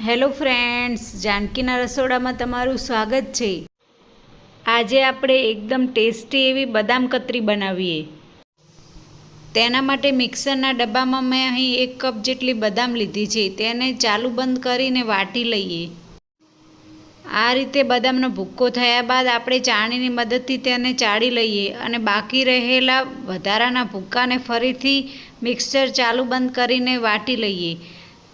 Hello friends, જાનકીના રસોડામાં તમારું સ્વાગત છે. આજે આપણે એકદમ ટેસ્ટી એવી બદામ કતરી બનાવીએ. તેના માટે મિક્સરના ડબ્બામાં મેં અહીં એક કપ જેટલી બદામ લીધી છે. તેને ચાલુ બંધ કરીને વાટી લઈએ. આ રીતે બદામનો ભૂક્કો થયા બાદ આપણે ચાણીની મદદથી તેને ચાળી લઈએ અને બાકી રહેલા વધારાના ભૂક્કાને ફરીથી મિક્સર ચાલુ બંધ કરીને વાટી લઈએ.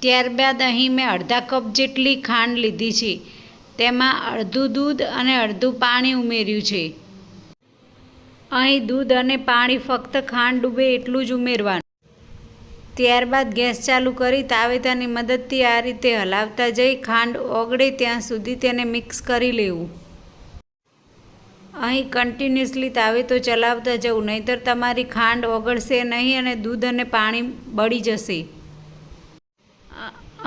ત્યારબાદ અહીં મેં અડધા કપ જેટલી ખાંડ લીધી છે. તેમાં અડધું દૂધ અને અડધું પાણી ઉમેર્યું છે. અહીં દૂધ અને પાણી ફક્ત ખાંડ ડૂબે એટલું જ ઉમેરવાનું. ત્યારબાદ ગેસ ચાલુ કરી તાવેતાની મદદથી આ રીતે હલાવતા જઈ ખાંડ ઓગળે ત્યાં સુધી તેને મિક્સ કરી લેવું. અહીં કન્ટિન્યુઅસલી તાવેતો ચલાવતા જવું નહીંતર તમારી ખાંડ ઓગળશે નહીં અને દૂધ અને પાણી બળી જશે.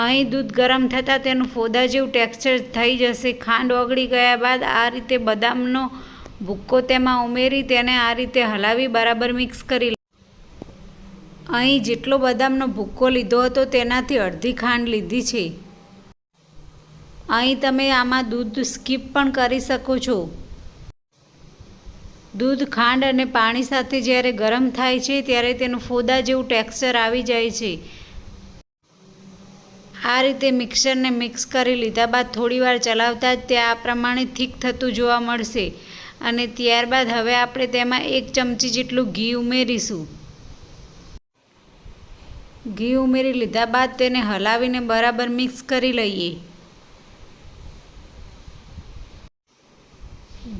અહીં દૂધ ગરમ થતાં તેનું ફોદા જેવું ટેક્સચર થઈ જશે. ખાંડ ઓગળી ગયા બાદ આ રીતે બદામનો ભૂક્કો તેમાં ઉમેરી તેને આ રીતે હલાવી બરાબર મિક્સ કરી અહીં જેટલો બદામનો ભૂક્કો લીધો હતો તેનાથી અડધી ખાંડ લીધી છે. અહીં તમે આમાં દૂધ સ્કીપ પણ કરી શકો છો. દૂધ ખાંડ અને પાણી સાથે જ્યારે ગરમ થાય છે, ત્યારે તેનું ફોદા જેવું ટેક્સચર આવી જાય છે. આ રીતે મિક્સરને મિક્સ કરી લીધા બાદ થોડીવાર ચલાવતા જ તે આ પ્રમાણે થીક થતું જોવા મળશે. અને ત્યારબાદ હવે આપણે તેમાં એક ચમચી જેટલું ઘી ઉમેરીશું. ઘી ઉમેરી લીધા બાદ તેને હલાવીને બરાબર મિક્સ કરી લઈએ.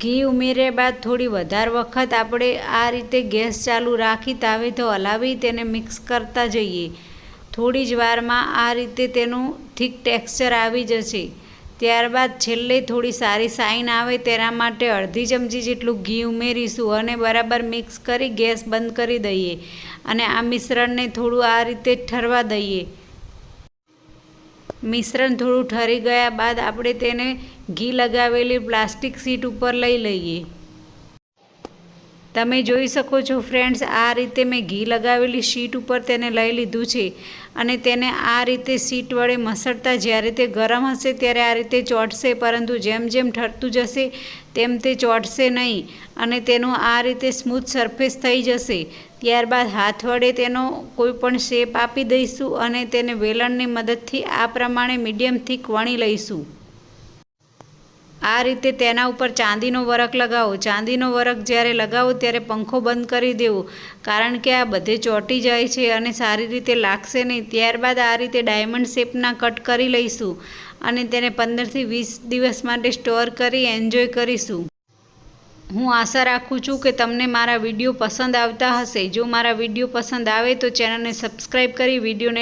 ઘી ઉમેર્યા બાદ થોડી વધારે વખત આપણે આ રીતે ગેસ ચાલુ રાખી તાવે તો હલાવી તેને મિક્સ કરતા જઈએ. થોડી જ વારમાં આ રીતે તેનું થીક ટેક્સચર આવી જશે. ત્યારબાદ છેલ્લે થોડી સારી સાઈન આવે તેના માટે અડધી ચમચી જેટલું ઘી ઉમેરીશું અને બરાબર મિક્સ કરી ગેસ બંધ કરી દઈએ અને આ મિશ્રણને થોડું આ રીતે ઠરવા દઈએ. મિશ્રણ થોડું ઠરી ગયા બાદ આપણે તેને ઘી લગાવેલી પ્લાસ્ટિક સીટ ઉપર લઈ લઈએ. તમે જોઈ શકો છો ફ્રેન્ડ્સ આ રીતે મેં ઘી લગાવેલી શીટ ઉપર તેને લઈ લીધું છે અને તેને આ રીતે સીટ વડે મસળતા જ્યારે તે ગરમ હશે ત્યારે આ રીતે ચોંટશે, પરંતુ જેમ જેમ ઠરતું જશે તેમ તે ચોંટશે નહીં અને તેનું આ રીતે સ્મૂથ સરફેસ થઈ જશે. ત્યારબાદ હાથ વડે તેનો કોઈ પણ શેપ આપી દઈશું અને તેને વેલણની મદદથી આ પ્રમાણે મીડિયમ થીક વણી લઈશું. આ રીતે તેના ઉપર ચાંદીનો વરખ લગાવો. ચાંદીનો વરખ જ્યારે લગાવો ત્યારે પંખો બંધ કરી દેવો. કારણ કે આ બધે ચોંટી જાય છે અને સારી રીતે લાગશે નહીં. ત્યારબાદ આ રીતે ડાયમંડ શેપના કટ કરી લઈશું અને તેને પંદરથી વીસ દિવસ માટે સ્ટોર કરી એન્જોય કરીશું. હું આશા રાખું છું કે તમને મારા વીડિયો પસંદ આવતા હશે. જો મારા વીડિયો પસંદ આવે તો ચેનલને સબસ્ક્રાઈબ કરી વિડીયોને